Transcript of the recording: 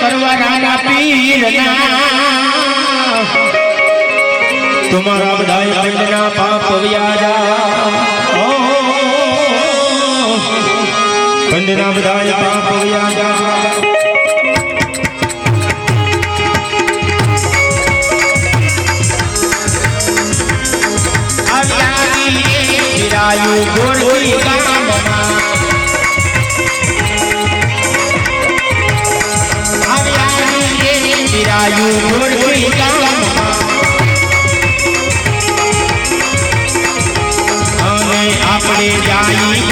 કરવાના પીરના. તમારા બધા અંગના પાપ વ્યાજા. ખંડના બધા પાપ વ્યાજા. આયુ ગોળી ગામમાં. આપણે જાણી